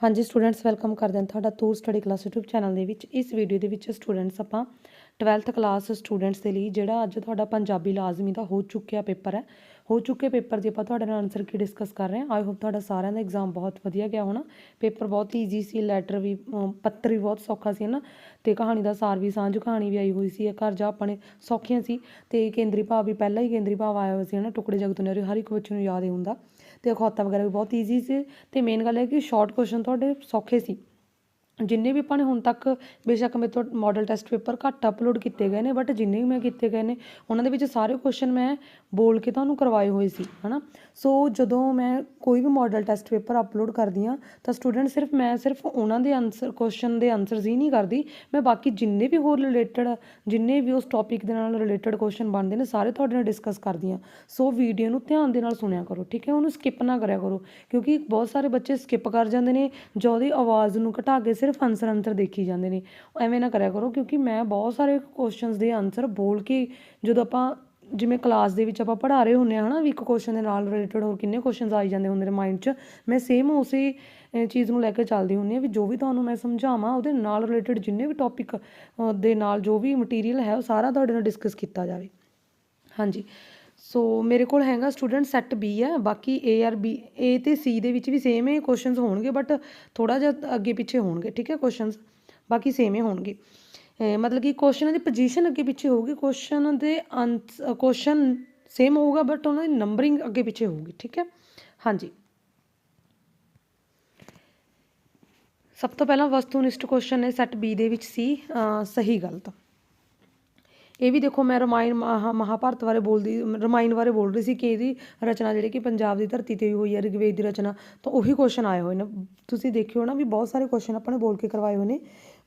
ਹਾਂਜੀ students welcome ਕਰਦੇ ਹਾਂ ਤੁਹਾਡਾ ਤੂਰ ਸਟੱਡੀ ਕਲਾਸ YouTube ਚੈਨਲ ਦੇ ਵਿੱਚ। ਇਸ ਵੀਡੀਓ ਦੇ ਵਿੱਚ ਸਟੂਡੈਂਟਸ ਆਪਾਂ 12th ਕਲਾਸ ਸਟੂਡੈਂਟਸ ਦੇ ਲਈ ਜਿਹੜਾ ਅੱਜ ਤੁਹਾਡਾ ਪੰਜਾਬੀ ਲਾਜ਼ਮੀ ਦਾ ਹੋ ਚੁੱਕਿਆ ਪੇਪਰ ਹੈ। ਹੋ ਚੁੱਕੇ ਪੇਪਰ ਦੀ ਆਪਾਂ ਤੁਹਾਡੇ ਨਾਲ ਆਨਸਰ ਕੀ ਡਿਸਕਸ ਕਰ ਰਹੇ ਹਾਂ। ਆਈ ਹੋਪ ਤੁਹਾਡਾ ਸਾਰਿਆਂ ਦਾ ਐਗਜ਼ਾਮ ਬਹੁਤ ਵਧੀਆ ਗਿਆ ਹੋਣਾ। ਪੇਪਰ ਬਹੁਤ ਈਜ਼ੀ ਸੀ ਲੈਟਰ ਵੀ ਪੱਤਰ ਵੀ ਬਹੁਤ ਸੌਖਾ ਸੀ ਨਾ ਤੇ ਕਹਾਣੀ ਦਾ ਸਾਰ ਵੀ, ਸਾਂਝ ਕਹਾਣੀ ਵੀ ਆਈ ਹੋਈ ਸੀ। ਘਰ ਜਾ ਆਪਣੇ ਸੌਖੀਆਂ ਸੀ। ਤੇ ਕੇਂਦਰੀ ਭਾਵ ਵੀ, ਪਹਿਲਾਂ ਹੀ ਕੇਂਦਰੀ ਭਾਵ ਆਇਆ ਹੋਇਆ ਸੀ ਨਾ ਟੁਕੜੇ ਜਗਤ ਨੇ ਹਰ ਇੱਕ ਬੱਚੇ ਨੂੰ ਯਾਦ ਹੀ ਹੁੰਦਾ। ਤੇ ਅਖੌਤਾ ਵਗੈਰਾ ਵੀ ਬਹੁਤ ਈਜ਼ੀ ਸੀ ਤੇ ਮੇਨ ਗੱਲ ਇਹ ਕਿ ਸ਼ਾਰਟ ਕੁਐਸਚਨ ਤੁਹਾਡੇ ਸੌਖੇ ਸੀ। ਜਿੰਨੇ ਵੀ ਆਪਾਂ ਨੇ ਹੁਣ ਤੱਕ ਬੇਸ਼ੱਕ ਮੇਰੇ ਤੋਂ ਮਾਡਲ ਟੈਸਟ ਪੇਪਰ ਘੱਟ ਅਪਲੋਡ ਕੀਤੇ ਗਏ ਨੇ ਬਟ ਜਿੰਨੇ ਵੀ ਮੈਂ ਕੀਤੇ ਗਏ ਨੇ, ਉਹਨਾਂ ਦੇ ਵਿੱਚ ਸਾਰੇ ਕੁਐਸਚਨ ਮੈਂ ਬੋਲ ਕੇ ਤੁਹਾਨੂੰ ਕਰਵਾਏ ਹੋਏ ਸੀ, ਹਨਾ? ਸੋ ਜਦੋਂ ਮੈਂ ਕੋਈ ਵੀ ਮਾਡਲ ਟੈਸਟ ਪੇਪਰ ਅਪਲੋਡ ਕਰਦੀ ਹਾਂ, ਤਾਂ ਸਟੂਡੈਂਟ ਸਿਰਫ ਮੈਂ ਸਿਰਫ ਉਹਨਾਂ ਦੇ ਆਨਸਰ ਕੁਐਸਚਨ ਦੇ ਆਨਸਰਸ ਹੀ ਨਹੀਂ ਕਰਦੀ, ਮੈਂ ਬਾਕੀ ਜਿੰਨੇ ਵੀ ਹੋਰ ਰਿਲੇਟਡ ਜਿੰਨੇ ਵੀ ਉਸ ਟੌਪਿਕ ਦੇ ਨਾਲ ਰਿਲੇਟਡ ਕੁਐਸਚਨ ਬਣਦੇ ਨੇ, ਸਾਰੇ ਤੁਹਾਡੇ ਨਾਲ ਡਿਸਕਸ ਕਰਦੀ ਹਾਂ। ਸੋ ਵੀਡੀਓ ਨੂੰ ਧਿਆਨ ਦੇ ਨਾਲ ਸੁਣਿਆ ਕਰੋ, ਠੀਕ ਹੈ? ਉਹਨੂੰ ਸਕਿਪ ਨਾ ਕਰਿਆ ਕਰੋ, ਕਿਉਂਕਿ ਬਹੁਤ ਸਾਰੇ ਬੱਚੇ ਸਕਿਪ ਕਰ ਜਾਂਦੇ ਨੇ, ਜਾਂ ਉਹਦੀ ਆਵਾਜ਼ ਨੂੰ ਘਟਾ ਕੇ ਸਿਰਫ ਆਨਸਰ ਆਨਸਰ ਦੇਖੀ ਜਾਂਦੇ ਨੇ। ਐਵੇਂ ਨਾ ਕਰਿਆ ਕਰੋ ਕਿਉਂਕਿ ਮੈਂ ਬਹੁਤ ਸਾਰੇ ਕੁਐਸਚਨਸ ਦੇ ਆਨਸਰ ਬੋਲ ਕੇ ਜਦੋਂ ਆਪਾਂ ਜਿਵੇਂ ਕਲਾਸ ਦੇ ਵਿੱਚ ਆਪਾਂ ਪੜ੍ਹਾ ਰਹੇ ਹੁੰਦੇ ਆ ਹਨਾ, ਵੀ ਇੱਕ ਕੁਐਸਚਨ ਦੇ ਨਾਲ ਰਿਲੇਟਡ ਹੋਰ ਕਿੰਨੇ ਕੁਐਸਚਨਸ ਆਈ ਜਾਂਦੇ ਹੁੰਦੇ ਨੇ ਮਾਈਂਡ 'ਚ। ਮੈਂ ਸੇਮ ਉਸੇ ਚੀਜ਼ ਨੂੰ ਲੈ ਕੇ ਚੱਲਦੀ ਹੁੰਦੀ ਆ ਵੀ ਜੋ ਵੀ ਤੁਹਾਨੂੰ ਮੈਂ ਸਮਝਾਵਾਂ, ਉਹਦੇ ਨਾਲ ਰਿਲੇਟਡ ਜਿੰਨੇ ਵੀ ਟੌਪਿਕ ਦੇ ਨਾਲ ਜੋ ਵੀ ਮਟੀਰੀਅਲ ਹੈ, ਉਹ ਸਾਰਾ ਤੁਹਾਡੇ ਨਾਲ ਡਿਸਕਸ ਕੀਤਾ ਜਾਵੇ। ਹਾਂਜੀ। ਸੋ ਮੇਰੇ ਕੋਲ ਹੈਗਾ ਸਟੂਡੈਂਟ ਸੈੱਟ ਬੀ ਹੈ ਬਾਕੀ ਏ ਆਰ ਬੀ ਏ ਤੇ ਸੀ ਦੇ ਵਿੱਚ ਵੀ ਸੇਮ ਹੀ ਕੁਐਸਚਨਸ ਹੋਣਗੇ ਬਟ ਥੋੜਾ ਜਿਹਾ ਅੱਗੇ ਪਿੱਛੇ ਹੋਣਗੇ ਠੀਕ ਹੈ ਕੁਐਸਚਨਸ ਬਾਕੀ ਸੇਮ ਹੀ ਹੋਣਗੇ ਅਹ ਮਤਲਬ ਕਿ ਕੁਐਸਚਨ ਦੀ ਪੋਜੀਸ਼ਨ ਅੱਗੇ ਪਿੱਛੇ ਹੋਊਗੀ ਕੁਐਸਚਨ ਦੇ ਕੁਐਸਚਨ ਸੇਮ ਹੋਊਗਾ ਬਟ ਉਹਨਾਂ ਦੀ ਨੰਬਰਿੰਗ ਅੱਗੇ ਪਿੱਛੇ ਹੋਊਗੀ ਠੀਕ ਹੈ ਹਾਂਜੀ ਸਭ ਤੋਂ ਪਹਿਲਾਂ ਵਸਤੂਨਿਸ਼ਟ ਕੁਐਸਚਨ ਹੈ ਸੈੱਟ ਬੀ ਦੇ ਵਿੱਚ ਸੀ ਅਹ ਸਹੀ ਗਲਤ ਇਹ ਵੀ ਦੇਖੋ, ਮੈਂ ਰਮਾਇਣ ਮਹਾ- ਮਹਾਭਾਰਤ ਬਾਰੇ ਬੋਲਦੀ, ਰਮਾਇਣ ਬਾਰੇ ਬੋਲ ਰਹੀ ਸੀ ਕਿ ਇਹਦੀ ਰਚਨਾ ਜਿਹੜੀ ਕਿ ਪੰਜਾਬ ਦੀ ਧਰਤੀ ਤੇ ਹੋਈ ਹੈ, ਰਿਗਵੇਦ ਦੀ ਰਚਨਾ, ਤਾਂ ਉਹੀ ਕੁਐਸਚਨ ਆਏ ਹੋਏ ਨੇ। ਤੁਸੀਂ ਦੇਖਿਓ ਨਾ ਵੀ ਬਹੁਤ ਸਾਰੇ ਕੁਐਸਚਨ ਆਪਾਂ ਨੇ ਬੋਲ ਕੇ ਕਰਵਾਏ ਹੋਏ ਨੇ।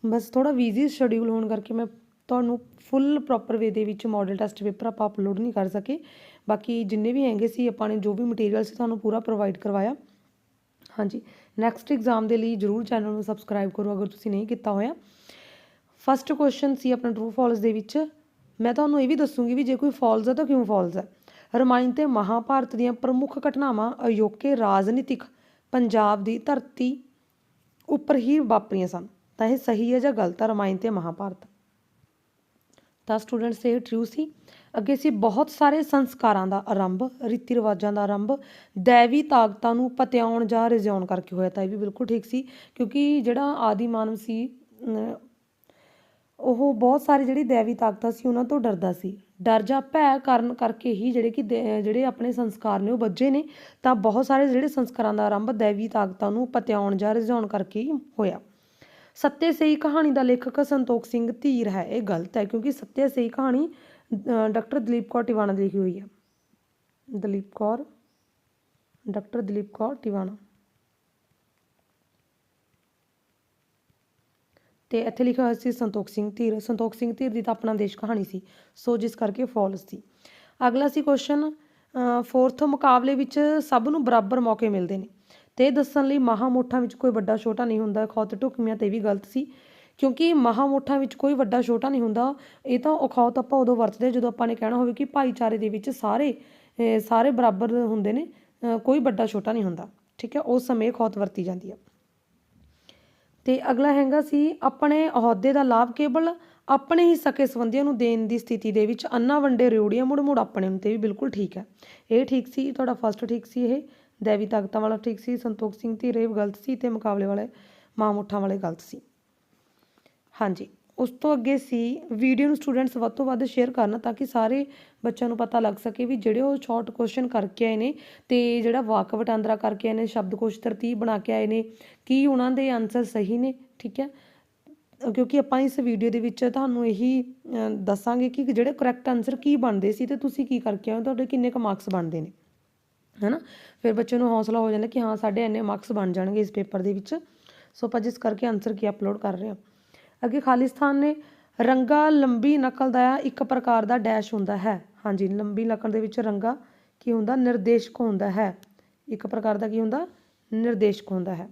ਬਸ ਥੋੜਾ ਬਿਜ਼ੀ ਸ਼ਡਿਊਲ ਹੋਣ ਕਰਕੇ ਮੈਂ ਤੁਹਾਨੂੰ ਫੁੱਲ ਪ੍ਰੋਪਰ ਵੇ ਦੇ ਵਿੱਚ ਮਾਡਲ ਟੈਸਟ ਪੇਪਰ ਆਪਾਂ ਅਪਲੋਡ ਨਹੀਂ ਕਰ ਸਕੇ। ਬਾਕੀ ਜਿੰਨੇ ਵੀ ਹੈਗੇ ਸੀ, ਆਪਾਂ ਨੇ ਜੋ ਵੀ ਮਟੀਰੀਅਲ ਸੀ ਤੁਹਾਨੂੰ ਪੂਰਾ ਪ੍ਰੋਵਾਈਡ ਕਰਵਾਇਆ। ਹਾਂਜੀ ਨੈਕਸਟ ਐਗਜ਼ਾਮ ਦੇ ਲਈ ਜਰੂਰ ਚੈਨਲ ਨੂੰ ਸਬਸਕ੍ਰਾਈਬ ਕਰੋ, ਅਗਰ ਤੁਸੀਂ ਨਹੀਂ ਕੀਤਾ ਹੋਇਆ। ਫਸਟ ਕੁਐਸਚਨ ਸੀ ਆਪਣਾ ਟਰੂ ਫਾਲਸ ਦੇ ਵਿੱਚ। ਮੈਂ ਤੁਹਾਨੂੰ ਇਹ ਵੀ ਦੱਸੂਗੀ ਵੀ ਜੇ ਕੋਈ ਫਾਲਸ ਹੈ ਤਾਂ ਕਿਉਂ ਫਾਲਸ ਹੈ? ਰਮਾਇਣ ਤੇ ਮਹਾਭਾਰਤ ਦੀਆਂ ਪ੍ਰਮੁੱਖ ਘਟਨਾਵਾਂ ਅਯੋਕੇ ਰਾਜਨੀਤਿਕ ਪੰਜਾਬ ਦੀ ਧਰਤੀ ਉੱਪਰ ਹੀ ਵਾਪਰੀਆਂ ਸਨ। ਤਾਂ ਇਹ ਸਹੀ ਹੈ ਜਾਂ ਗਲਤ ਹੈ ਰਮਾਇਣ ਤੇ ਮਹਾਭਾਰਤ? ਤਾਂ ਸਟੂਡੈਂਟਸ ਇਹ ਟਰੂ ਸੀ। ਅੱਗੇ ਸੀ ਬਹੁਤ ਸਾਰੇ ਸੰਸਕਾਰਾਂ ਦਾ ਆਰੰਭ ਰੀਤੀ ਰਿਵਾਜਾਂ ਦਾ ਆਰੰਭ ਦੇਵੀ ਤਾਕਤਾਂ ਨੂੰ ਪਤਿਆਉਣ ਜਾਂ ਰਜਿਆਉਣ ਕਰਕੇ ਹੋਇਆ। ਤਾਂ ਇਹ ਵੀ ਬਿਲਕੁਲ ਠੀਕ ਸੀ ਕਿਉਂਕਿ ਜਿਹੜਾ ਆਦੀ ਮਾਨਵ ਸੀ ਅਮ, ਉਹ ਬਹੁਤ ਸਾਰੇ ਜਿਹੜੀ ਦੇਵੀ ਤਾਕਤਾਂ ਸੀ, ਉਹਨਾਂ ਤੋਂ ਡਰਦਾ ਸੀ। ਡਰ ਜਾਂ ਭੈ ਕਰਨ ਕਰਕੇ ਹੀ ਜਿਹੜੇ ਕਿ ਦੇ- ਜਿਹੜੇ ਆਪਣੇ ਸੰਸਕਾਰ ਨੇ ਉਹ ਵੱਜੇ ਨੇ, ਤਾਂ ਬਹੁਤ ਸਾਰੇ ਜਿਹੜੇ ਸੰਸਕਾਰਾਂ ਦਾ ਆਰੰਭ ਦੇਵੀ ਤਾਕਤਾਂ ਨੂੰ ਪਤਿਆਉਣ ਜਾਂ ਰਿਝਾਉਣ ਕਰਕੇ ਹੀ ਹੋਇਆ। ਸੱਤੇ ਸਹੀ ਕਹਾਣੀ ਦਾ ਲੇਖਕ ਸੰਤੋਖ ਸਿੰਘ ਧੀਰ ਹੈ, ਇਹ ਗਲਤ ਹੈ ਕਿਉਂਕਿ ਸੱਤੇ ਸਹੀ ਕਹਾਣੀ ਡਾਕਟਰ ਦਲੀਪ ਕੌਰ ਟਿਵਾਣਾ ਦੀ ਲਿਖੀ ਹੋਈ ਹੈ। ਦਲੀਪ ਕੌਰ, ਡਾਕਟਰ ਦਲੀਪ ਕੌਰ ਟਿਵਾਣਾ। ਤੇ ਇੱਥੇ ਲਿਖਿਆ ਹੋਇਆ ਸੀ ਸੰਤੋਖ ਸਿੰਘ ਧੀਰ। ਸੰਤੋਖ ਸਿੰਘ ਧੀਰ ਦੀ ਤਾਂ ਆਪਣਾ ਦੇਸ਼ ਕਹਾਣੀ ਸੀ। ਸੋ ਜਿਸ ਕਰਕੇ ਫਾਲਸ ਸੀ। ਅਗਲਾ ਸੀ ਕੁਐਸਚਨ ਫੋਰਥ ਮੁਕਾਬਲੇ ਵਿੱਚ ਸਭ ਨੂੰ ਬਰਾਬਰ ਮੌਕੇ ਮਿਲਦੇ ਨੇ। ਤੇ ਇਹ ਦੱਸਣ ਲਈ ਮਹਾਮੋਠਾਂ ਵਿੱਚ ਕੋਈ ਵੱਡਾ ਛੋਟਾ ਨਹੀਂ ਹੁੰਦਾ। ਖੌਤ ਢੁਕਵੀਆਂ ਤੇ ਵੀ ਗਲਤ ਸੀ। ਕਿਉਂਕਿ ਮਹਾਮੋਠਾਂ ਵਿੱਚ ਕੋਈ ਵੱਡਾ ਛੋਟਾ ਨਹੀਂ ਹੁੰਦਾ। ਇਹ ਤਾਂ ਅਖੌਤ ਆਪਾਂ ਉਦੋਂ ਵਰਤਦੇ ਜਦੋਂ ਆਪਾਂ ਨੇ ਕਹਿਣਾ ਹੋਵੇ ਕਿ ਭਾਈਚਾਰੇ ਦੇ ਵਿੱਚ ਸਾਰੇ ਸਾਰੇ ਬਰਾਬਰ ਹੁੰਦੇ ਨੇ। ਕੋਈ ਵੱਡਾ ਛੋਟਾ ਨਹੀਂ ਹੁੰਦਾ। ਠੀਕ ਹੈ, ਉਸ ਸਮੇਂ ਖੌਤ ਵਰਤੀ ਜਾਂਦੀ ਹੈ ਤੇ ਅਗਲਾ ਹੈਗਾ ਸੀ ਆਪਣੇ ਅਹੁਦੇ ਦਾ ਲਾਭ ਕੇਵਲ ਆਪਣੇ ਹੀ ਸਕੇ ਸੰਬੰਧੀਆਂ ਨੂੰ ਦੇਣ ਦੀ ਸਥਿਤੀ ਦੇ ਵਿੱਚ ਅੰਨਾ ਵੰਡੇ ਰਿਉੜੀਆਂ ਮੁੜ ਮੁੜ ਆਪਣੇ ਨੂੰ ਤੇ ਵੀ ਬਿਲਕੁਲ ਠੀਕ ਹੈ। ਇਹ ਠੀਕ ਸੀ, ਤੁਹਾਡਾ ਫਸਟ ਠੀਕ ਸੀ ਇਹ। ਦੇਵੀ ਤਾਕਤਾਂ ਵਾਲਾ ਠੀਕ ਸੀ, ਸੰਤੋਖ ਸਿੰਘ ਧੀਰੇ ਗਲਤ ਸੀ ਤੇ ਮੁਕਾਬਲੇ ਵਾਲੇ ਮਾਮੂਠਾਂ ਵਾਲੇ ਗਲਤ ਸੀ। ਹਾਂਜੀ। ਉਸ ਤੋਂ ਅੱਗੇ ਸੀ ਵੀਡੀਓ ਨੂੰ ਸਟੂਡੈਂਟਸ ਵੱਧ ਤੋਂ ਵੱਧ ਸ਼ੇਅਰ ਕਰਨ ਤਾਂ ਕਿ ਸਾਰੇ ਬੱਚਿਆਂ ਨੂੰ ਪਤਾ ਲੱਗ ਸਕੇ ਵੀ ਜਿਹੜੇ ਉਹ ਸ਼ਾਰਟ ਕੁਐਸਚਨ ਕਰਕੇ ਆਏ ਨੇ ਤੇ ਜਿਹੜਾ ਵਾਕ ਵਟਾਂਦਰਾ ਕਰਕੇ ਆਏ ਨੇ ਸ਼ਬਦਕੋਸ਼ ਤਰਤੀਬ ਬਣਾ ਕੇ ਆਏ ਨੇ, ਕੀ ਉਹਨਾਂ ਦੇ ਆਨਸਰ ਸਹੀ ਨੇ, ਠੀਕ ਹੈ? ਕਿਉਂਕਿ ਆਪਾਂ ਇਸ ਵੀਡੀਓ ਦੇ ਵਿੱਚ ਤੁਹਾਨੂੰ ਇਹੀ ਦੱਸਾਂਗੇ ਕਿ ਜਿਹੜੇ ਕਰੈਕਟ ਆਨਸਰ ਕੀ ਬਣਦੇ ਸੀ ਤੇ ਤੁਸੀਂ ਕੀ ਕਰਕੇ ਆਏ ਤੁਹਾਡੇ ਕਿੰਨੇ ਕੁ ਮਾਰਕਸ ਬਣਦੇ ਨੇ, ਹੈਨਾ? ਫਿਰ ਬੱਚੇ ਨੂੰ ਹੌਸਲਾ ਹੋ ਜਾਂਦਾ ਕਿ ਹਾਂ, ਸਾਡੇ ਇੰਨੇ ਮਾਰਕਸ ਬਣ ਜਾਣਗੇ ਇਸ ਪੇਪਰ ਦੇ ਵਿੱਚ। ਸੋ ਆਪਾਂ ਜਿਸ ਕਰਕੇ ਆਨਸਰ ਕੀ ਅਪਲੋਡ ਕਰ ਰਹੇ ਹਾਂ। ਅੱਗੇ ਖਾਲਿਸਤਾਨ ਨੇ ਰੰਗਾ ਲੰਬੀ ਨਕਲ ਦਾ ਇੱਕ ਪ੍ਰਕਾਰ ਦਾ ਡੈਸ਼ ਹੁੰਦਾ ਹੈ। ਹਾਂਜੀ, ਲੰਬੀ ਨਕਲ ਦੇ ਵਿੱਚ ਰੰਗਾ ਕੀ ਹੁੰਦਾ? ਨਿਰਦੇਸ਼ਕ ਹੁੰਦਾ ਹੈ। ਇੱਕ ਪ੍ਰਕਾਰ ਦਾ ਕੀ ਹੁੰਦਾ? ਨਿਰਦੇਸ਼ਕ ਹੁੰਦਾ ਹੈ।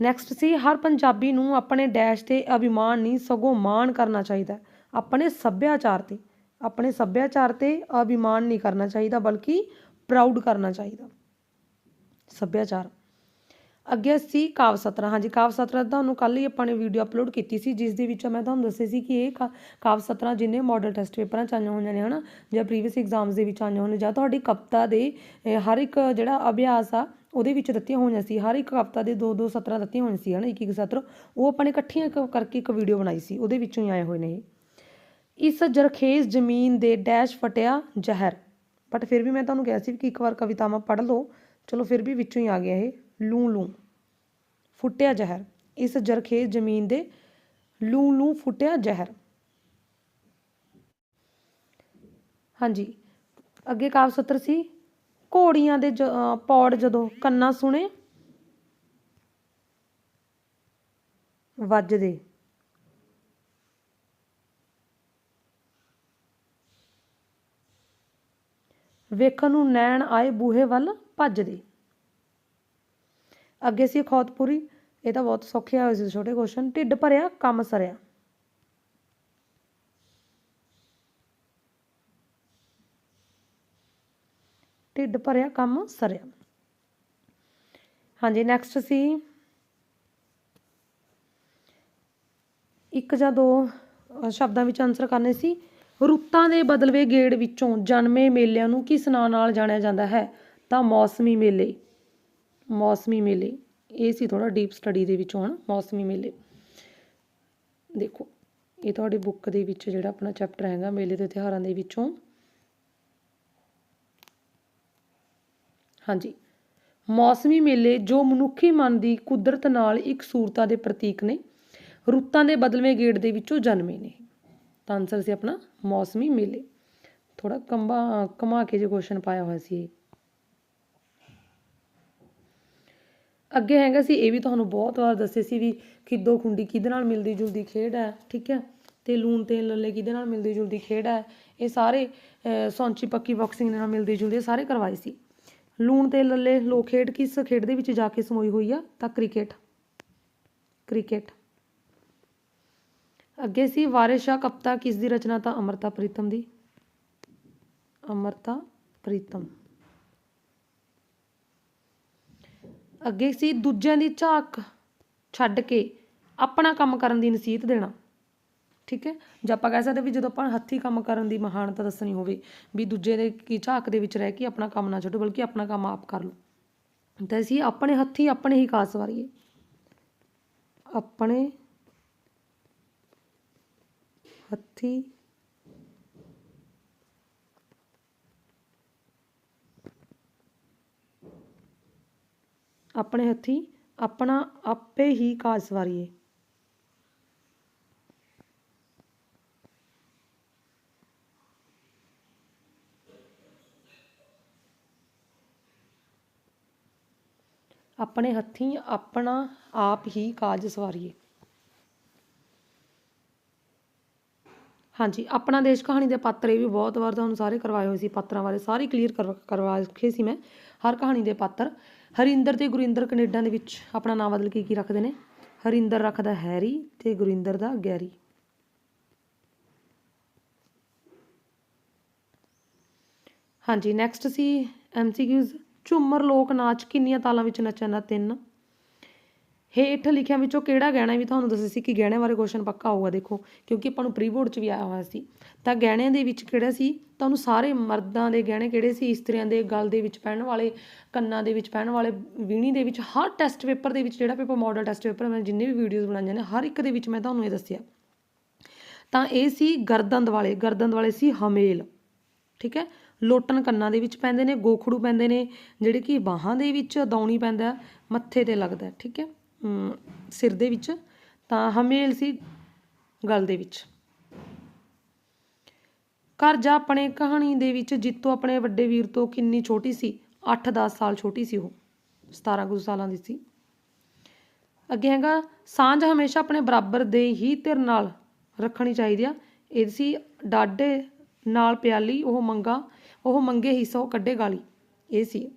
ਨੈਕਸਟ ਸੀ, ਹਰ ਪੰਜਾਬੀ ਨੂੰ ਆਪਣੇ ਡੈਸ਼ ਤੇ ਅਭਿਮਾਨ ਨਹੀਂ, ਸਗੋਂ ਮਾਣ ਕਰਨਾ ਚਾਹੀਦਾ ਆਪਣੇ ਸੱਭਿਆਚਾਰ ਤੇ, ਆਪਣੇ ਸੱਭਿਆਚਾਰ ਤੇ ਅਭਿਮਾਨ ਨਹੀਂ ਕਰਨਾ ਚਾਹੀਦਾ, ਬਲਕਿ ਪ੍ਰਾਊਡ ਕਰਨਾ ਚਾਹੀਦਾ। ਸੱਭਿਆਚਾਰ। ਅੱਗੇ ਸੀ ਕਾਵ ਸਤਰਾਂ। ਹਾਂਜੀ, ਕਾਵ ਸਤਰਾਂ ਤੁਹਾਨੂੰ ਕੱਲ ਹੀ ਆਪਾਂ ਨੇ ਵੀਡੀਓ ਅਪਲੋਡ ਕੀਤੀ ਸੀ, ਜਿਸ ਦੇ ਵਿੱਚ ਮੈਂ ਤੁਹਾਨੂੰ ਦੱਸਿਆ ਸੀ ਕਿ ਇਹ ਕਾ- ਕਾਵ ਸਤਰਾਂ ਜਿੰਨੇ ਮਾਡਲ ਟੈਸਟ ਪੇਪਰਾਂ ਚ ਆਈਆਂ ਹੋਈਆਂ ਨੇ, ਹਨਾ, ਜਾਂ ਪ੍ਰੀਵੀਅਸ ਐਗਜ਼ਾਮਸ ਦੇ ਵਿੱਚ ਆਈਆਂ ਹੋਈਆਂ ਜਾਂ ਤੁਹਾਡੀ ਕਵਿਤਾ ਦੇ ਹਰ ਇੱਕ ਜਿਹੜਾ ਅਭਿਆਸ ਆ, ਉਹਦੇ ਵਿੱਚ ਦਿੱਤੀਆਂ ਹੋਈਆਂ ਸੀ, ਹਰ ਇੱਕ ਕਵਿਤਾ ਦੇ ਦੋ ਦੋ ਸਤਰਾਂ ਦਿੱਤੀਆਂ ਹੋਈਆਂ ਸੀ, ਹਨਾ ਇੱਕ ਇੱਕ ਸਤਰ, ਉਹ ਆਪਾਂ ਨੇ ਇਕੱਠੀਆਂ ਕਰਕੇ ਇੱਕ ਵੀਡੀਓ ਬਣਾਈ ਸੀ, ਉਹਦੇ ਵਿੱਚੋਂ ਹੀ ਆਏ ਹੋਏ ਨੇ ਇਹ। ਇਸ ਜਰਖੇਜ਼ ਜ਼ਮੀਨ ਦੇ ਡੈਸ਼ ਫਟਿਆ ਜ਼ਹਿਰ। ਬਟ ਫਿਰ ਵੀ ਮੈਂ ਤੁਹਾਨੂੰ ਕਿਹਾ ਸੀ ਕਿ ਇੱਕ ਵਾਰ ਕਵਿਤਾਵਾਂ ਪੜ੍ਹ ਲਓ, ਚਲੋ ਫਿਰ ਵੀ ਵਿੱਚੋਂ ਹੀ ਆ ਗਿਆ ਇਹ। ਲੂੰ ਲੂੰ। ਫੁੱਟਿਆ ਜ਼ਹਿਰ। ਇਸ ਜਰਖੇਜ਼ ਜ਼ਮੀਨ ਦੇ ਲੂੰ ਲੂੰ ਫੁੱਟਿਆ ਜ਼ਹਿਰ। ਹਾਂਜੀ। ਅੱਗੇ ਕਾਵ ਸਤਰ ਸੀ। ਘੋੜੀਆਂ ਦੇ ਪੌੜ ਜਦੋਂ ਕੰਨਾਂ ਸੁਣੇ, ਵੱਜਦੇ। ਵੇਖਣ ਨੂੰ ਨੈਣ ਆਏ ਬੂਹੇ ਵੱਲ ਭੱਜਦੇ। ਅੱਗੇ ਸੀ ਖੌਤਪੁਰੀ ਇਹ ਤਾਂ ਬਹੁਤ ਸੌਖੇ ਆਏ ਸੀ ਛੋਟੇ ਕੁਐਸਚਨ ਢਿੱਡ ਭਰਿਆ, ਕੰਮ ਸਰਿਆ। ਢਿੱਡ ਭਰਿਆ, ਕੰਮ ਸਰਿਆ। ਹਾਂਜੀ ਨੈਕਸਟ ਸੀ, ਇੱਕ ਜਾਂ ਦੋ ਸ਼ਬਦਾਂ ਵਿੱਚ ਆਨਸਰ ਕਰਨੇ ਸੀ। ਰੁੱਤਾਂ ਦੇ ਬਦਲਵੇਂ ਗੇੜ ਵਿੱਚੋਂ ਜਨਮੇ ਮੇਲਿਆਂ ਨੂੰ ਕਿਸ ਨਾਂ ਨਾਲ ਜਾਣਿਆ ਜਾਂਦਾ ਹੈ? ਤਾਂ ਮੌਸਮੀ ਮੇਲੇ। ਮੌਸਮੀ ਮੇਲੇ। ਇਹ ਸੀ ਥੋੜਾ ਡੀਪ ਸਟੱਡੀ ਦੇ ਵਿੱਚ ਹੁਣ ਮੌਸਮੀ ਮੇਲੇ। ਦੇਖੋ, ਇਹ ਤੁਹਾਡੀ ਬੁੱਕ ਦੇ ਵਿੱਚ ਜਿਹੜਾ ਆਪਣਾ ਚੈਪਟਰ ਹੈਗਾ, ਮੇਲੇ ਤੇ ਤਿਉਹਾਰਾਂ ਦੇ ਵਿੱਚੋਂ। ਹਾਂਜੀ। ਮੌਸਮੀ ਮੇਲੇ ਜੋ ਮਨੁੱਖੀ ਮਨ ਦੀ ਕੁਦਰਤ ਨਾਲ ਇੱਕ ਸੂਰਤਾ ਦੇ ਪ੍ਰਤੀਕ ਨੇ, ਰੁੱਤਾਂ ਦੇ ਬਦਲਵੇਂ ਗੇੜ ਦੇ ਵਿੱਚੋਂ ਜਨਮੇ ਨੇ। ਤਾਂ ਆਨਸਰ ਸੀ ਆਪਣਾ ਮੌਸਮੀ ਮੇਲੇ। ਥੋੜਾ ਕੰਬਾ ਕਮਾ ਕੇ ਜੇ ਕੁਐਸਚਨ ਪਾਇਆ ਹੋਇਆ ਸੀ ਅੱਗੇ ਹੈਗਾ ਸੀ ਇਹ ਵੀ ਤੁਹਾਨੂੰ ਬਹੁਤ ਵਾਰ ਦੱਸੇ ਸੀ ਵੀ ਖਿੱਦੋ ਖੁੰਡੀ ਕਿਹਦੇ ਨਾਲ ਮਿਲਦੀ ਜੁਲਦੀ ਖੇਡ ਹੈ ਠੀਕ ਹੈ? ਤੇ ਲੂਣ ਤੇਲ ਲੱਲੇ ਕਿਹਦੇ ਨਾਲ ਮਿਲਦੀ ਜੁਲਦੀ ਖੇਡ ਹੈ? ਇਹ ਸਾਰੇ ਅਹ, ਸੌਂਚੀ ਪੱਕੀ ਬਾਕਸਿੰਗ ਦੇ ਨਾਲ ਮਿਲਦੀ ਜੁਲਦੀ ਸਾਰੇ ਕਰਵਾਏ ਸੀ। ਲੂਣ ਤੇਲ ਲੱਲੇ ਲੋ ਖੇਡ ਕਿਸ ਖੇਡ ਦੇ ਵਿੱਚ ਜਾ ਕੇ ਸਮੋਈ ਹੋਈ ਆ? ਤਾਂ ਕ੍ਰਿਕਟ। ਕ੍ਰਿਕਟ। ਅੱਗੇ ਸੀ ਵਾਰਿਸ ਸ਼ਾਹ ਕਪਤਾ ਕਿਸ ਦੀ ਰਚਨਾ ਤਾਂ ਅਮਰਤਾ ਪ੍ਰੀਤਮ ਦੀ? ਅਮਰਤਾ ਪ੍ਰੀਤਮ। ਅੱਗੇ ਸੀ ਦੂਜਿਆਂ ਦੀ ਝਾਕ ਛੱਡ ਕੇ ਆਪਣਾ ਕੰਮ ਕਰਨ ਦੀ ਨਸੀਹਤ ਦੇਣਾ। ਠੀਕ ਹੈ? ਜੇ ਆਪਾਂ ਕਹਿ ਸਕਦੇ ਵੀ ਜਦੋਂ ਆਪਾਂ ਹੱਥੀਂ ਕੰਮ ਕਰਨ ਦੀ ਮਹਾਨਤਾ ਦੱਸਣੀ ਹੋਵੇ ਵੀ ਦੂਜੇ ਦੇ ਕੀ ਝਾਕ ਦੇ ਵਿੱਚ ਰਹਿ ਕੇ ਆਪਣਾ ਕੰਮ ਨਾ ਛੱਡੋ, ਬਲਕਿ ਆਪਣਾ ਕੰਮ ਆਪ ਕਰ ਲਓ। ਤਾਂ ਅਸੀਂ ਆਪਣੇ ਹੱਥੀਂ ਆਪਣੇ ਹੀ ਕਾਸ ਵਾਰੀਏ। ਆਪਣੇ ਹੱਥੀਂ ਆਪਣੇ ਹੱਥੀ ਆਪਣਾ ਆਪੇ ਹੀ ਕਾਜ ਸਵਾਰੀਏ ਆਪਣੇ ਹੱਥੀਂ ਆਪਣਾ ਆਪ ਹੀ ਕਾਜ ਸਵਾਰੀਏ। ਹਾਂਜੀ, ਆਪਣਾ ਦੇਸ਼ ਕਹਾਣੀ ਦੇ ਪਾਤਰ ਇਹ ਵੀ ਬਹੁਤ ਵਾਰ ਤੁਹਾਨੂੰ ਸਾਰੇ ਕਰਵਾਏ ਹੋਏ ਸੀ, ਪਾਤਰਾਂ ਬਾਰੇ ਸਾਰੇ ਕਲੀਅਰ ਕਰਵਾ ਰੱਖੇ ਸੀ ਮੈਂ। ਹਰ ਕਹਾਣੀ ਦੇ ਪਾਤਰ ਹਰਿੰਦਰ ਤੇ ਗੁਰਿੰਦਰ ਕੈਨੇਡਾ ਦੇ ਵਿੱਚ ਆਪਣਾ ਨਾਮ ਬਦਲ ਕੇ ਕੀ ਰੱਖਦੇ ਨੇ? ਹਰਿੰਦਰ ਰੱਖਦਾ ਹੈਰੀ ਤੇ ਗੁਰਿੰਦਰ ਦਾ ਗੈਰੀ। ਹਾਂਜੀ ਨੈਕਸਟ ਸੀ ਐਮਸੀਕਿਊਜ਼ ਝੂਮਰ ਲੋਕ ਨਾਚ ਕਿੰਨੀਆਂ ਤਾਲਾਂ ਵਿੱਚ ਨੱਚਣ ਦਾ ਤਿੰਨ। ਹੇਠ ਲਿਖਿਆਂ ਵਿੱਚੋਂ ਕਿਹੜਾ ਗਹਿਣਾ ਵੀ ਤੁਹਾਨੂੰ ਦੱਸਿਆ ਸੀ ਕਿ ਗਹਿਣਿਆਂ ਬਾਰੇ ਕੁਐਸਚਨ ਪੱਕਾ ਆਊਗਾ ਦੇਖੋ। ਕਿਉਂਕਿ ਆਪਾਂ ਨੂੰ ਪ੍ਰੀ ਬੋਰਡ 'ਚ ਵੀ ਆਇਆ ਹੋਇਆ ਸੀ। ਤਾਂ ਗਹਿਣਿਆਂ ਦੇ ਵਿੱਚ ਕਿਹੜਾ ਸੀ? ਤੁਹਾਨੂੰ ਸਾਰੇ ਮਰਦਾਂ ਦੇ ਗਹਿਣੇ ਕਿਹੜੇ ਸੀ? ਇਸਤਰੀਆਂ ਦੇ, ਗਲ ਦੇ ਵਿੱਚ ਪਹਿਨਣ ਵਾਲੇ, ਕੰਨਾਂ ਦੇ ਵਿੱਚ ਪਹਿਨਣ ਵਾਲੇ, ਵੀਣੀ ਦੇ ਵਿੱਚ, ਹਰ ਟੈਸਟ ਪੇਪਰ ਦੇ ਵਿੱਚ ਜਿਹੜਾ ਪੇਪਰ ਮਾਡਲ ਟੈਸਟ ਪੇਪਰ ਮੈਂ ਜਿੰਨੇ ਵੀ ਵੀਡੀਓਜ਼ ਬਣਾਈਆਂ ਨੇ, ਹਰ ਇੱਕ ਦੇ ਵਿੱਚ ਮੈਂ ਤੁਹਾਨੂੰ ਇਹ ਦੱਸਿਆ। ਤਾਂ ਇਹ ਸੀ ਗਰਦਨ ਵਾਲੇ ਗਰਦਨ ਵਾਲੇ ਸੀ ਹਮੇਲ, ਠੀਕ ਹੈ? ਲੋਟਨ ਕੰਨਾਂ ਦੇ ਵਿੱਚ ਪੈਂਦੇ ਨੇ, ਗੋਖੜੂ ਪੈਂਦੇ ਨੇ, ਜਿਹੜੇ ਕਿ ਬਾਹਾਂ ਦੇ ਵਿੱਚ ਦੌਣੀ ਪੈਂਦਾ, ਮੱਥੇ ਤੇ ਲੱਗਦਾ, ਠੀਕ ਹੈ? ਸਿਰ ਦੇ ਵਿੱਚ, ਤਾਂ ਹਮੇਲ ਸੀ ਗਲ ਦੇ ਵਿੱਚ। ਘਰ ਜਾ ਆਪਣੇ ਕਹਾਣੀ ਦੇ ਵਿੱਚ ਜਿੱਤੋ ਆਪਣੇ ਵੱਡੇ ਵੀਰ ਤੋਂ ਕਿੰਨੀ ਛੋਟੀ ਸੀ? 8-10 ਸਾਲ ਛੋਟੀ ਸੀ ਉਹ 17 ਕੁ ਸਾਲਾਂ ਦੀ ਸੀ। ਅੱਗੇ ਹੈਗਾ, ਸਾਂਝ ਹਮੇਸ਼ਾ ਆਪਣੇ ਬਰਾਬਰ ਦੇ ਹੀ ਧਿਰ ਨਾਲ ਰੱਖਣੀ ਚਾਹੀਦੀ ਆ। ਇਹ ਸੀ ਡਾਡੇ ਨਾਲ ਪਿਆਲੀ, ਉਹ ਮੰਗਾ, ਉਹ ਮੰਗੇ ਹਿੱਸਾ ਉਹ ਕੱਢੇ ਗਾਲੀ। ਇਹ ਸੀ।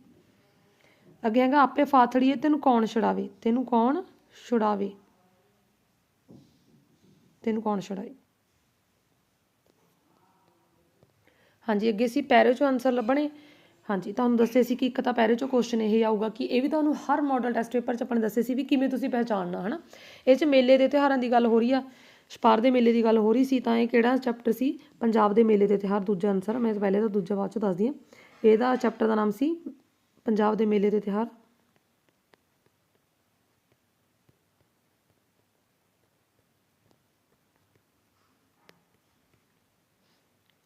ਅੱਗੇ ਹੈਗਾ, ਆਪੇ ਫਾਥੜੀਏ, ਤੈਨੂੰ ਕੌਣ ਛੁਡਾਵੇ? ਤੈਨੂੰ ਕੌਣ ਛੁਡਾਵੇ? ਤੈਨੂੰ ਕੌਣ ਛੁਡਾਵੇ ਹਾਂਜੀ, ਅੱਗੇ ਸੀ ਪੈਰੇ ਚੋਂ ਆਨਸਰ ਲੱਭਣੇ। ਹਾਂਜੀ, ਤੁਹਾਨੂੰ ਦੱਸਿਆ ਸੀ ਕਿ ਇੱਕ ਤਾਂ ਪੈਰੇ ਚੋਂ ਕੁਐਸਚਨ ਇਹ ਆਊਗਾ ਕਿ ਇਹ ਵੀ ਤੁਹਾਨੂੰ ਹਰ ਮਾਡਲ ਟੈਸਟ ਪੇਪਰ 'ਚ ਆਪਾਂ ਨੇ ਦੱਸੇ ਸੀ ਵੀ ਕਿਵੇਂ ਤੁਸੀਂ ਪਹਿਚਾਨਣਾ ਹਨਾ? ਇਹ 'ਚ ਮੇਲੇ ਦੇ ਤਿਉਹਾਰਾਂ ਦੀ ਗੱਲ ਹੋ ਰਹੀ ਆ। ਛਪਾਰ ਦੇ ਮੇਲੇ ਦੀ ਗੱਲ ਹੋ ਰਹੀ ਸੀ, ਤਾਂ ਇਹ ਕਿਹੜਾ ਚੈਪਟਰ ਸੀ? ਪੰਜਾਬ ਦੇ ਮੇਲੇ ਦੇ ਤਿਉਹਾਰ, ਦੂਜਾ ਆਨਸਰ ਮੈਂ ਪਹਿਲੇ ਤਾਂ ਦੂਜਾ ਬਾਅਦ ਚ ਦੱਸਦੀ ਹਾਂ। ਇਹਦਾ ਚੈਪਟਰ ਦਾ ਨਾਮ ਸੀ ਪੰਜਾਬ ਦੇ ਮੇਲੇ ਦੇ ਤਿਉਹਾਰ।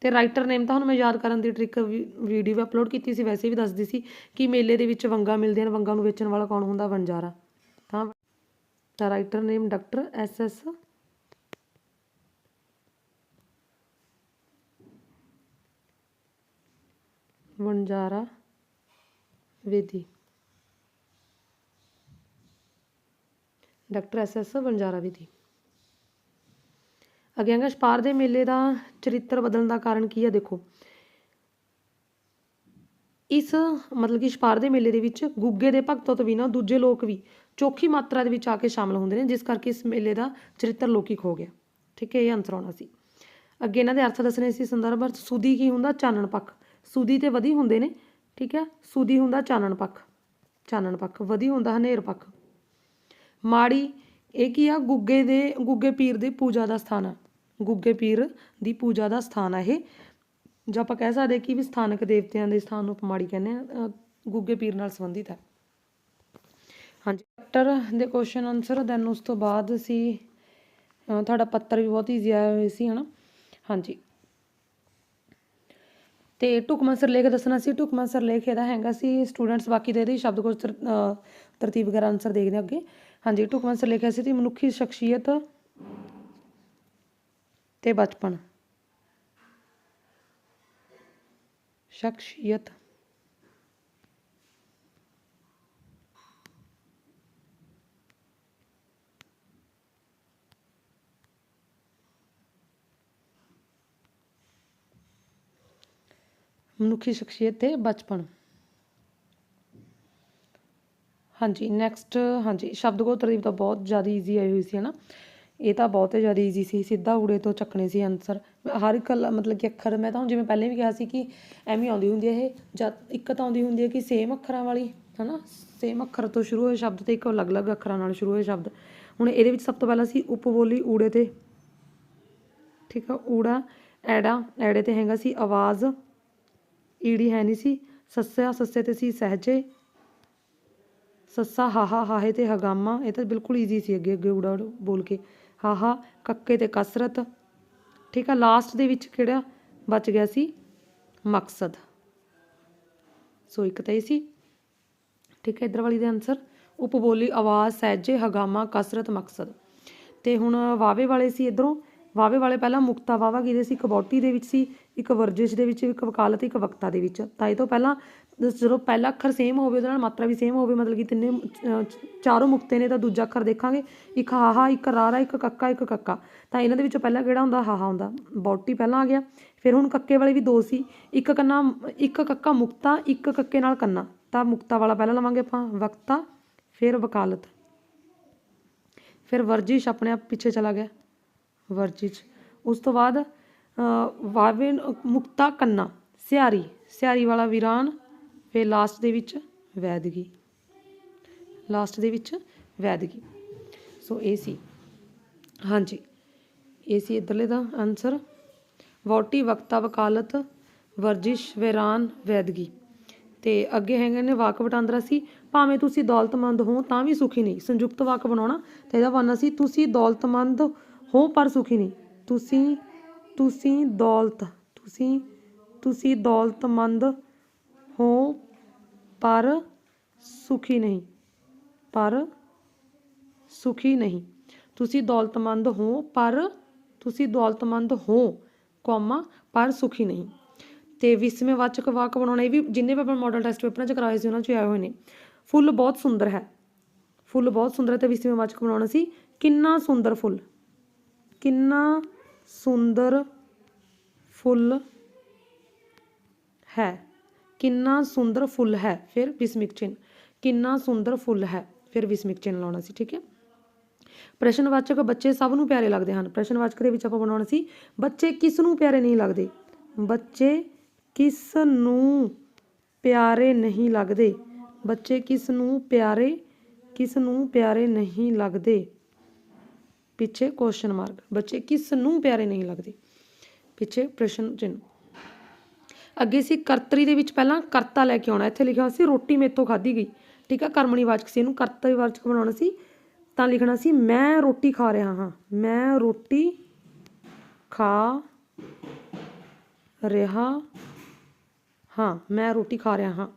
ਤੇ ਰਾਈਟਰ ਨੇਮ ਤਾਂ ਹੁਣ ਮੈਂ ਯਾਦ ਕਰਨ ਦੀ ਟ੍ਰਿਕ ਵੀਡੀਓ ਵੀ ਅਪਲੋਡ ਕੀਤੀ ਸੀ, ਵੈਸੇ ਵੀ ਦੱਸਦੀ ਸੀ ਕਿ ਮੇਲੇ ਦੇ ਵਿੱਚ ਵੰਗਾ ਮਿਲਦੇ ਹਨ ਵੰਗਾ ਨੂੰ ਵੇਚਣ ਵਾਲਾ ਕੌਣ ਹੁੰਦਾ, ਵਣਜਾਰਾ। ਤਾਂ ਦਾ writer name doctor S S Wanjara Vedi. Doctor S S Wanjara Vedi. ਅੱਗੇ ਛਪਾਰ ਦੇ ਮੇਲੇ ਦਾ ਚਰਿੱਤਰ ਬਦਲਣ ਦਾ ਕਾਰਨ ਕੀ ਹੈ ਦੇਖੋ। ਇਸ ਮਤਲਬ ਕਿ ਛਪਾਰ ਦੇ ਮੇਲੇ ਦੇ ਵਿੱਚ ਗੁੱਗੇ ਦੇ ਭਗਤਾਂ ਤੋਂ ਬਿਨਾਂ ਦੂਜੇ ਲੋਕ ਵੀ ਚੋਖੀ ਮਾਤਰਾ ਦੇ ਵਿੱਚ ਆ ਕੇ ਸ਼ਾਮਲ ਹੁੰਦੇ ਨੇ, ਜਿਸ ਕਰਕੇ ਇਸ ਮੇਲੇ ਦਾ ਚਰਿੱਤਰ ਲੌਕਿਕ ਹੋ ਗਿਆ। ਠੀਕ ਹੈ, ਇਹ ਆਨਸਰ ਆਉਣਾ ਸੀ। ਅੱਗੇ ਇਹਨਾਂ ਦੇ ਅਰਥ ਦੱਸਣੇ ਸੀ ਸੰਦਰਭ ਅਰਥ ਸੁਦੀ ਕੀ ਹੁੰਦਾ? ਚਾਨਣ ਪੱਖ। ਸੁਦੀ ਤੇ ਵਧੀ ਹੁੰਦੇ ਨੇ। ਠੀਕ ਹੈ? ਸੁਦੀ ਹੁੰਦਾ ਚਾਨਣ ਪੱਖ ਚਾਨਣ ਪੱਖ, ਵਧੀ ਹੁੰਦਾ ਹਨੇਰ ਪੱਖ। ਮਾੜੀ, ਇਹ ਕੀ ਆ? ਗੁੱਗੇ ਦੇ, ਗੁੱਗੇ ਪੀਰ ਦੀ ਪੂਜਾ ਦਾ ਸਥਾਨ ਆ। ਗੁੱਗੇ ਪੀਰ ਦੀ ਪੂਜਾ ਦਾ ਸਥਾਨ ਆ ਇਹ। ਜਾਂ ਆਪਾਂ ਕਹਿ ਸਕਦੇ ਕਿ ਵੀ ਸਥਾਨਕ ਦੇਵਤਿਆਂ ਦੇ ਸਥਾਨ ਨੂੰ ਆਪਾਂ ਮਾੜੀ ਕਹਿੰਦੇ ਆ ਗੁੱਗੇ ਪੀਰ ਨਾਲ ਸੰਬੰਧਿਤ ਹੈ ਹਾਂਜੀ ਚੈਪਟਰ ਦੇ ਕੁਐਸਚਨ ਆਨਸਰ ਦੈਨ ਉਸ ਤੋਂ ਬਾਅਦ ਸੀ ਤੁਹਾਡਾ ਪੱਤਰ ਵੀ ਬਹੁਤ ਈਜ਼ੀ ਆਇਆ ਹੋਇਆ ਸੀ, ਹਨਾ? ਹਾਂਜੀ ਤੇ ਢੁਕਵਾਂ ਸਿਰਲੇਖ ਦੱਸਣਾ ਸੀ ਢੁਕਵਾਂ ਸਿਰਲੇਖ ਇਹਦਾ ਹੈਗਾ ਸੀ ਸਟੂਡੈਂਟਸ ਬਾਕੀ ਦੇ ਇਹਦੇ ਸ਼ਬਦਕੋਸ਼ ਤਰਤੀਬ ਵਗੈਰਾ ਆਨਸਰ ਦੇਖਦੇ ਹਾਂ ਅੱਗੇ। ਹਾਂਜੀ ਢੁਕਵਾਂ ਸਿਰਲੇਖ ਐਸੀ ਸੀ ਮਨੁੱਖੀ ਸ਼ਖਸੀਅਤ ਤੇ ਬਚਪਨ। ਸ਼ਖਸੀਅਤ। ਮਨੁੱਖੀ ਸ਼ਖਸੀਅਤ ਤੇ ਬਚਪਨ। ਹਾਂਜੀ ਨੈਕਸਟ ਹਾਂਜੀ ਸ਼ਬਦਕੋਸ਼ ਤਰਤੀਬ ਤਾਂ ਬਹੁਤ ਜ਼ਿਆਦਾ ਈਜ਼ੀ ਆਈ ਹੋਈ ਸੀ, ਹਨਾ? ਇਹ ਤਾਂ ਬਹੁਤ ਹੀ ਜ਼ਿਆਦਾ ਈਜ਼ੀ ਸੀ, ਸਿੱਧਾ ਊੜੇ ਤੋਂ ਚੱਕਣੇ ਸੀ ਆਨਸਰ ਹਰ ਇੱਕ ਮਤਲਬ ਕਿ ਅੱਖਰ, ਮੈਂ ਤਾਂ ਹੁਣ ਜਿਵੇਂ ਪਹਿਲੇ ਵੀ ਕਿਹਾ ਸੀ ਕਿ ਐਵੇਂ ਆਉਂਦੀ ਹੁੰਦੀ ਹੈ ਇਹ ਜਦ ਇੱਕ ਤਾਂ ਆਉਂਦੀ ਹੁੰਦੀ ਹੈ ਕਿ ਸੇਮ ਅੱਖਰਾਂ ਵਾਲੀ, ਹਨਾ? ਸੇਮ ਅੱਖਰ ਤੋਂ ਸ਼ੁਰੂ ਹੋਏ ਸ਼ਬਦ ਤੇ ਇੱਕ ਅਲੱਗ-ਅਲੱਗ ਅੱਖਰਾਂ ਨਾਲ ਸ਼ੁਰੂ ਹੋਏ ਸ਼ਬਦ। ਹੁਣ ਇਹਦੇ ਵਿੱਚ ਸਭ ਤੋਂ ਪਹਿਲਾਂ ਸੀ ਉਪਬੋਲੀ, ਊੜੇ ਤੇ, ਠੀਕ ਆ? ਊੜਾ, ਐੜਾ, ਐੜੇ ਤੇ ਹੈਗਾ ਸੀ ਆਵਾਜ਼ ਈੜੀ ਹੈ ਨਹੀਂ ਸੀ। ਸੱਸਿਆ ਸੱਸੇ ਤੇ ਸੀ ਸਹਜੇ। ਸੱਸਾ ਹਾਹਾ ਹਾਹੇ ਤੇ ਹਗਾਮਾ। ਇਹ ਤਾਂ ਬਿਲਕੁਲ ਈਜ਼ੀ ਸੀ ਅੱਗੇ ਅੱਗੇ ਊੜਾ ਬੋਲ ਕੇ। ਹਾਹਾ ਕੱਕੇ ਤੇ ਕਸਰਤ। ਠੀਕ ਆ ਲਾਸਟ ਦੇ ਵਿੱਚ ਕਿਹੜਾ ਬਚ ਗਿਆ ਸੀ? ਮਕਸਦ। ਸੋ ਇੱਕ ਤਾਂ ਇਹ ਸੀ। ਠੀਕ ਹੈ ਇਧਰ ਵਾਲੀ ਦੇ ਆਨਸਰ ਉਪਬੋਲੀ ਆਵਾਜ਼, ਸਹਿਜੇ, ਹਗਾਮਾ, ਕਸਰਤ, ਮਕਸਦ। ਤੇ ਹੁਣ ਵਾਵੇ ਵਾਲੇ ਸੀ ਇਧਰੋਂ। ਵਾਵੇ ਵਾਲੇ ਪਹਿਲਾਂ ਮੁਕਤਾ ਵਾਵਾ ਕਿਹਦੇ ਸੀ, ਇੱਕ ਬੋਟੀ ਦੇ ਵਿੱਚ ਸੀ, ਇੱਕ ਵਰਜਿਸ਼ ਦੇ ਵਿੱਚ, ਇੱਕ ਵਕਾਲਤ, ਇੱਕ ਵਕਤਾ ਦੇ ਵਿੱਚ। ਤਾਂ ਇਹ ਤੋਂ ਪਹਿਲਾਂ ਜਦੋਂ ਪਹਿਲਾ ਅੱਖਰ ਸੇਮ ਹੋਵੇ, ਉਹਦੇ ਨਾਲ ਮਾਤਰਾ ਵੀ ਸੇਮ ਹੋਵੇ, ਮਤਲਬ ਕਿ ਤਿੰਨੇ ਚਾਰੋਂ ਮੁਕਤੇ ਨੇ, ਤਾਂ ਦੂਜਾ ਅੱਖਰ ਦੇਖਾਂਗੇ। ਇੱਕ ਹਾਹਾ ਇੱਕ ਰਾਰਾ ਇੱਕ ਕੱਕਾ ਇੱਕ ਕੱਕਾ। ਤਾਂ ਇਹਨਾਂ ਦੇ ਵਿੱਚੋਂ ਪਹਿਲਾਂ ਕਿਹੜਾ ਹੁੰਦਾ? ਹਾਹਾ ਹੁੰਦਾ। ਬੋਟੀ ਪਹਿਲਾਂ ਆ ਗਿਆ। ਫਿਰ ਹੁਣ ਕੱਕੇ ਵਾਲੇ ਵੀ ਦੋ ਸੀ। ਇੱਕ ਕੰਨਾ, ਇੱਕ ਕੱਕਾ ਮੁਕਤਾ, ਇੱਕ ਕੱਕੇ ਨਾਲ ਕੰਨਾ। ਤਾਂ ਮੁਕਤਾ ਵਾਲਾ ਪਹਿਲਾਂ ਲਵਾਂਗੇ ਆਪਾਂ, ਵਕਤਾ, ਫਿਰ ਵਕਾਲਤ। ਫਿਰ ਵਰਜਿਸ਼ ਆਪਣੇ ਆਪ ਪਿੱਛੇ ਚਲਾ ਗਿਆ। ਵਰਜਿਸ਼ ਉਸ ਤੋਂ ਬਾਅਦ ਅ, ਵਾਵੇ ਮੁਕਤਾ ਕੰਨਾ ਸਿਆਰੀ ਸਿਆਰੀ ਵਾਲਾ ਵੀਰਾਨ ਫਿਰ ਲਾਸਟ ਦੇ ਵਿੱਚ ਵੈਦਗੀ। ਲਾਸਟ ਦੇ ਵਿੱਚ ਵੈਦਗੀ। ਸੋ ਇਹ ਸੀ। ਹਾਂਜੀ। ਇਹ ਸੀ ਇਧਰਲੇ ਦਾ ਆਨਸਰ ਵੋਟੀ ਵਕਤਾ ਵਕਾਲਤ ਵਰਜਿਸ਼ ਵੈਰਾਨ ਵੈਦਗੀ। ਤੇ ਅੱਗੇ ਹੈਗੇ ਨੇ ਵਾਕ ਵਟਾਂਦਰਾ ਸੀ ਭਾਵੇਂ ਤੁਸੀਂ ਦੌਲਤਮੰਦ ਹੋ ਤਾਂ ਵੀ ਸੁਖੀ ਨਹੀਂ। ਸੰਯੁਕਤ ਵਾਕ ਬਣਾਉਣਾ ਤੇ ਇਹਦਾ ਬਣਨਾ ਸੀ ਤੁਸੀਂ ਦੌਲਤਮੰਦ ਹੋ ਪਰ ਸੁਖੀ ਨਹੀਂ। ਤੁਸੀਂ ਤੁਸੀਂ ਦੌਲਤ, ਤੁਸੀਂ ਤੁਸੀਂ ਦੌਲਤਮੰਦ ਹੋ ਪਰ ਸੁਖੀ ਨਹੀਂ। ਪਰ ਸੁਖੀ ਨਹੀਂ। ਤੁਸੀਂ ਦੌਲਤਮੰਦ ਹੋ ਪਰ, ਤੁਸੀਂ ਦੌਲਤਮੰਦ ਹੋ, ਕੌਮਾ, ਪਰ ਸੁਖੀ ਨਹੀਂ। ਤੇ ਵਿਸਮੇ ਵਾਚਕ ਵਾਕ ਬਣਾਉਣਾ, ਇਹ ਵੀ ਜਿੰਨੇ ਪੇਪਰ ਆਪਾਂ ਮਾਡਲ ਟੈਸਟ ਪੇਪਰਾਂ ਚ ਕਰਾਏ ਸੀ, ਉਹਨਾਂ ਚ ਆਏ ਹੋਏ ਨੇ। ਫੁੱਲ ਬਹੁਤ ਸੁੰਦਰ ਹੈ। ਫੁੱਲ ਬਹੁਤ ਸੁੰਦਰ ਹੈ ਤੇ ਵਿਸਮੇ ਵਾਚਕ ਬਣਾਉਣਾ ਸੀ, ਕਿੰਨਾ ਸੁੰਦਰ ਫੁੱਲ। ਕਿੰਨਾ ਸੁੰਦਰ ਫੁੱਲ ਹੈ? ਕਿੰਨਾ ਸੁੰਦਰ ਫੁੱਲ ਹੈ? ਫਿਰ ਵਿਸਮਿਕ ਚਿੰਨ ਕਿੰਨਾ ਸੁੰਦਰ ਫੁੱਲ ਹੈ? ਫਿਰ ਵਿਸਮਿਕ ਚਿੰਨ ਲਾਉਣਾ ਸੀ, ਠੀਕ ਹੈ? ਪ੍ਰਸ਼ਨਵਾਚਕ ਬੱਚੇ ਸਭ ਨੂੰ ਪਿਆਰੇ ਲੱਗਦੇ ਹਨ। ਪ੍ਰਸ਼ਨਵਾਚਕ ਦੇ ਵਿੱਚ ਆਪਾਂ ਬਣਾਉਣਾ ਸੀ, ਬੱਚੇ ਕਿਸ ਨੂੰ ਪਿਆਰੇ ਨਹੀਂ ਲੱਗਦੇ? ਬੱਚੇ ਕਿਸ ਨੂੰ ਪਿਆਰੇ ਨਹੀਂ ਲੱਗਦੇ? ਬੱਚੇ ਕਿਸ ਨੂੰ ਪਿਆਰੇ, ਕਿਸ ਨੂੰ ਪਿਆਰੇ ਨਹੀਂ ਲੱਗਦੇ? ਪਿੱਛੇ ਕੁਐਸਚਨ ਮਾਰਕ ਬੱਚੇ ਕਿਸ ਨੂੰ ਪਿਆਰੇ ਨਹੀਂ ਲੱਗਦੇ? ਪਿੱਛੇ ਪ੍ਰਸ਼ਨ ਚਿੰਨ੍ਹ। ਅੱਗੇ ਸੀ ਕਰਤਰੀ ਦੇ ਵਿੱਚ ਪਹਿਲਾਂ ਕਰਤਾ ਲੈ ਕੇ ਆਉਣਾ, ਇੱਥੇ ਲਿਖਿਆ ਸੀ ਰੋਟੀ ਮੇਥੋਂ ਖਾਧੀ ਗਈ। ਠੀਕ ਆ, ਕਰਮਣੀ ਵਾਚਕ ਸੀ, ਇਹਨੂੰ ਕਰਤਾ ਵਾਚਕ ਬਣਾਉਣਾ ਸੀ, ਤਾਂ ਲਿਖਣਾ ਸੀ ਮੈਂ ਰੋਟੀ ਖਾ ਰਿਹਾ ਹਾਂ, ਮੈਂ ਰੋਟੀ ਖਾ ਰਿਹਾ ਹਾਂ, ਮੈਂ ਰੋਟੀ ਖਾ ਰਿਹਾ ਹਾਂ,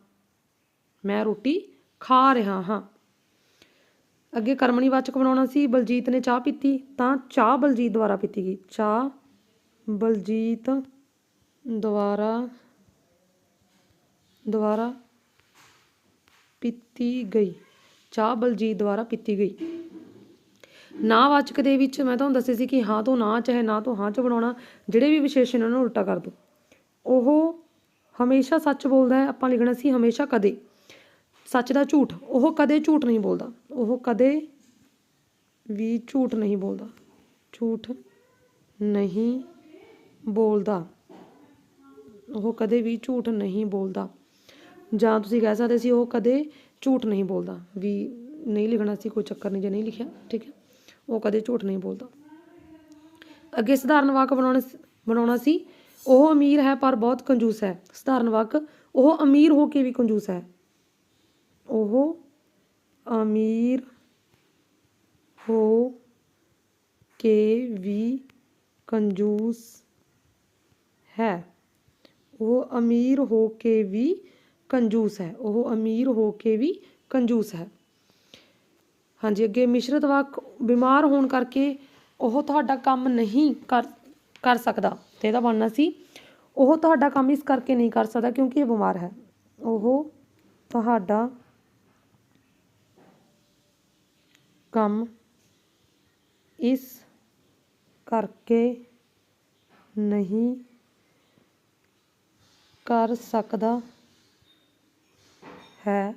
ਮੈਂ ਰੋਟੀ ਖਾ ਰਿਹਾ ਹਾਂ। ਅੱਗੇ ਕਰਮਣੀ ਵਾਚਕ ਬਣਾਉਣਾ ਸੀ, ਬਲਜੀਤ ਨੇ ਚਾਹ ਪੀਤੀ, ਤਾਂ ਚਾਹ ਬਲਜੀਤ ਦੁਆਰਾ ਪੀਤੀ ਗਈ। ਚਾਹ ਬਲਜੀਤ ਦੁਆਰਾ ਦੁਆਰਾ ਪੀਤੀ ਗਈ। ਚਾਹ ਬਲਜੀਤ ਦੁਆਰਾ ਪੀਤੀ ਗਈ। ਨਾ ਵਾਚਕ ਦੇ ਵਿੱਚ ਮੈਂ ਤੁਹਾਨੂੰ ਦੱਸਿਆ ਸੀ ਕਿ ਹਾਂ ਤੋਂ ਨਾ ਚਾਹੇ ਨਾ ਤੋਂ ਹਾਂ ਚ ਬਣਾਉਣਾ, ਜਿਹੜੇ ਵੀ ਵਿਸ਼ੇਸ਼ਣ ਉਹਨਾਂ ਨੂੰ ਉਲਟਾ ਕਰ ਦਿਓ ਉਹ ਹਮੇਸ਼ਾ ਸੱਚ ਬੋਲਦਾ ਹੈ, ਆਪਾਂ ਲਿਖਣਾ ਸੀ ਹਮੇਸ਼ਾ ਕਦੇ। ਸੱਚ ਦਾ ਝੂਠ, ਉਹ ਕਦੇ ਝੂਠ ਨਹੀਂ ਬੋਲਦਾ। ਉਹ ਕਦੇ ਵੀ ਝੂਠ ਨਹੀਂ ਬੋਲਦਾ। ਝੂਠ ਨਹੀਂ ਬੋਲਦਾ। ਉਹ ਕਦੇ ਵੀ ਝੂਠ ਨਹੀਂ ਬੋਲਦਾ। ਜਾਂ ਤੁਸੀਂ ਕਹਿ ਸਕਦੇ ਸੀ ਉਹ ਕਦੇ ਝੂਠ ਨਹੀਂ ਬੋਲਦਾ। ਵੀ ਨਹੀਂ ਲਿਖਣਾ ਸੀ, ਕੋਈ ਚੱਕਰ ਨਹੀਂ ਜੇ ਨਹੀਂ ਲਿਖਿਆ, ਠੀਕ ਹੈ। ਉਹ ਕਦੇ ਝੂਠ ਨਹੀਂ ਬੋਲਦਾ। ਅੱਗੇ ਸਧਾਰਨ ਵਾਕ ਬਣਾਉਣਾ ਬਣਾਉਣਾ ਸੀ, ਉਹ ਅਮੀਰ ਹੈ ਪਰ ਬਹੁਤ ਕੰਜੂਸ ਹੈ। ਸਧਾਰਨ ਵਾਕ, ਉਹ ਅਮੀਰ ਹੋ ਕੇ ਵੀ ਕੰਜੂਸ ਹੈ। ਉਹ ਅਮੀਰ ਹੋ ਕੇ ਵੀ ਕੰਜੂਸ ਹੈ। ਉਹ ਅਮੀਰ ਹੋ ਕੇ ਵੀ ਕੰਜੂਸ ਹੈ। ਉਹ ਅਮੀਰ ਹੋ ਕੇ ਵੀ ਕੰਜੂਸ ਹੈ। ਹਾਂਜੀ, ਅੱਗੇ ਮਿਸ਼ਰਤ ਵਾਕ ਬਿਮਾਰ ਹੋਣ ਕਰਕੇ ਉਹ ਤੁਹਾਡਾ ਕੰਮ ਨਹੀਂ ਕਰ ਕਰ ਸਕਦਾ ਤੇ ਇਹਦਾ ਬਣਨਾ ਸੀ, ਉਹ ਤੁਹਾਡਾ ਕੰਮ ਇਸ ਕਰਕੇ ਨਹੀਂ ਕਰ ਸਕਦਾ ਕਿਉਂਕਿ ਇਹ ਬਿਮਾਰ ਹੈ। ਉਹ ਤੁਹਾਡਾ ਕੰਮ ਇਸ ਕਰਕੇ ਨਹੀਂ ਕਰ ਸਕਦਾ ਹੈ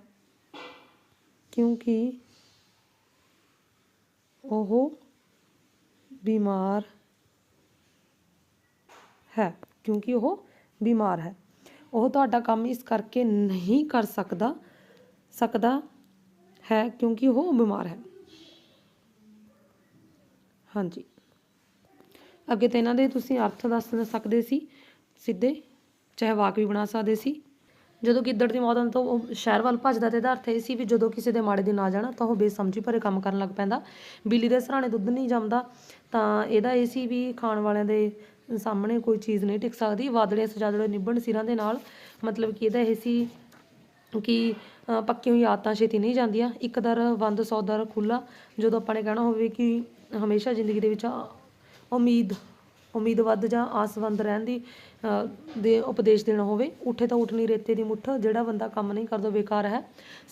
ਕਿਉਂਕਿ ਉਹ ਬਿਮਾਰ ਹੈ, ਕਿਉਂਕਿ ਉਹ ਬਿਮਾਰ ਹੈ। ਉਹ ਤੁਹਾਡਾ ਕੰਮ ਇਸ ਕਰਕੇ ਨਹੀਂ ਕਰ ਸਕਦਾ ਸਕਦਾ ਹੈ ਕਿਉਂਕਿ ਉਹ ਬਿਮਾਰ ਹੈ। ਹਾਂਜੀ। ਅੱਗੇ ਤੇ ਇਹਨਾਂ ਦੇ ਤੁਸੀਂ ਅਰਥ ਦੱਸ ਸਕਦੇ ਸੀ, ਸਿੱਧੇ, ਚਾਹੇ ਵਾਕ ਵੀ ਬਣਾ ਸਕਦੇ ਸੀ। ਜਦੋਂ ਗਿੱਦੜ ਦੀ ਮੌਤ ਹੋਣ ਤੋਂ ਉਹ ਸ਼ਹਿਰ ਵੱਲ ਭੱਜਦਾ ਤੇ ਇਹਦਾ ਅਰਥ ਇਹ ਸੀ ਵੀ ਜਦੋਂ ਕਿਸੇ ਦੇ ਮਾੜੇ ਦਿਨ ਆ ਜਾਣਾ, ਤਾਂ ਉਹ ਬੇਸਮਝੀ ਭਰੇ ਕੰਮ ਕਰਨ ਲੱਗ ਪੈਂਦਾ। ਬਿੱਲੀ ਦੇ ਸਰਾਣੇ ਦੁੱਧ ਨਹੀਂ ਜੰਮਦਾ, ਤਾਂ ਇਹਦਾ ਇਹ ਸੀ ਵੀ ਖਾਣ ਵਾਲਿਆਂ ਦੇ ਸਾਹਮਣੇ ਕੋਈ ਚੀਜ਼ ਨਹੀਂ ਟਿਕ ਸਕਦੀ। ਵਾਦੜੇ ਸਜਾਦੜੇ ਨਿਭਣ ਸਿਰਾਂ ਦੇ ਨਾਲ, ਮਤਲਬ ਕਿ ਇਹਦਾ ਇਹ ਸੀ ਕਿ ਪੱਕੀ ਹੋਈ ਆਦਤਾਂ ਛੇਤੀ ਨਹੀਂ ਜਾਂਦੀਆਂ। ਇੱਕ ਦਰ, ਬੰਦ, ਸੌ ਦਰ ਖੁੱਲਾ ਜਦੋਂ ਆਪਾਂ ਨੇ ਕਹਿਣਾ ਹੋਵੇ ਕਿ ਹਮੇਸ਼ਾ ਜ਼ਿੰਦਗੀ ਦੇ ਵਿੱਚ ਆ- ਉਮੀਦ ਉਮੀਦਵੱਧ ਜਾਂ ਆਸਵੰਦ ਰਹਿਣ ਦੀ ਦੇ ਉਪਦੇਸ਼ ਦੇਣਾ ਹੋਵੇ। ਉੱਠੇ ਤਾਂ ਉੱਠਣੀ ਰੇਤੇ ਦੀ ਮੁੱਠ ਜਿਹੜਾ ਬੰਦਾ ਕੰਮ ਨਹੀਂ ਕਰਦਾ ਬੇਕਾਰ ਹੈ।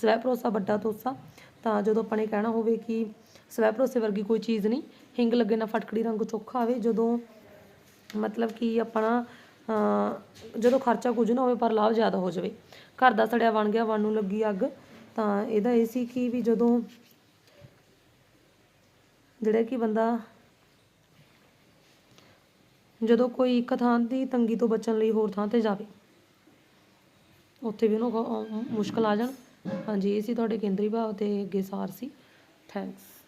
ਸਵੈ ਭਰੋਸਾ ਵੱਡਾ ਤੋਸਾ। ਤਾਂ ਜਦੋਂ ਆਪਾਂ ਨੇ ਕਹਿਣਾ ਹੋਵੇ ਕਿ ਸਵੈ ਭਰੋਸੇ ਵਰਗੀ ਕੋਈ ਚੀਜ਼ ਨਹੀਂ ਹਿੰਗ ਲੱਗੇ ਨਾ ਫਟਕੜੀ ਰੰਗ ਚੋਖਾ ਆਵੇ ਜਦੋਂ ਮਤਲਬ ਕਿ ਆਪਣਾ ਅ, ਜਦੋਂ ਖਰਚਾ ਕੁਝ ਨਾ ਹੋਵੇ ਪਰ ਲਾਭ ਜ਼ਿਆਦਾ ਹੋ ਜਾਵੇ। ਘਰ ਦਾ ਸੜਿਆ ਬਣ ਗਿਆ ਵਣ ਨੂੰ ਲੱਗੀ ਅੱਗ। ਤਾਂ ਇਹਦਾ ਇਹ ਸੀ ਕਿ ਵੀ ਜਦੋਂ ਜਿਹੜਾ ਕਿ ਬੰਦਾ ਜਦੋਂ ਕੋਈ ਇੱਕ ਥਾਂ ਦੀ ਤੰਗੀ ਤੋਂ ਬਚਣ ਲਈ ਹੋਰ ਥਾਂ ਤੇ ਜਾਵੇ, ਉੱਥੇ ਵੀ ਉਹਨੂੰ ਖ- ਮੁਸ਼ਕਲ ਆ ਜਾਣ। ਹਾਂਜੀ, ਇਹ ਸੀ ਤੁਹਾਡੇ ਕੇਂਦਰੀ ਭਾਵ ਤੇ ਅੱਗੇ ਸਾਰ ਸੀ। ਥੈਂਕਸ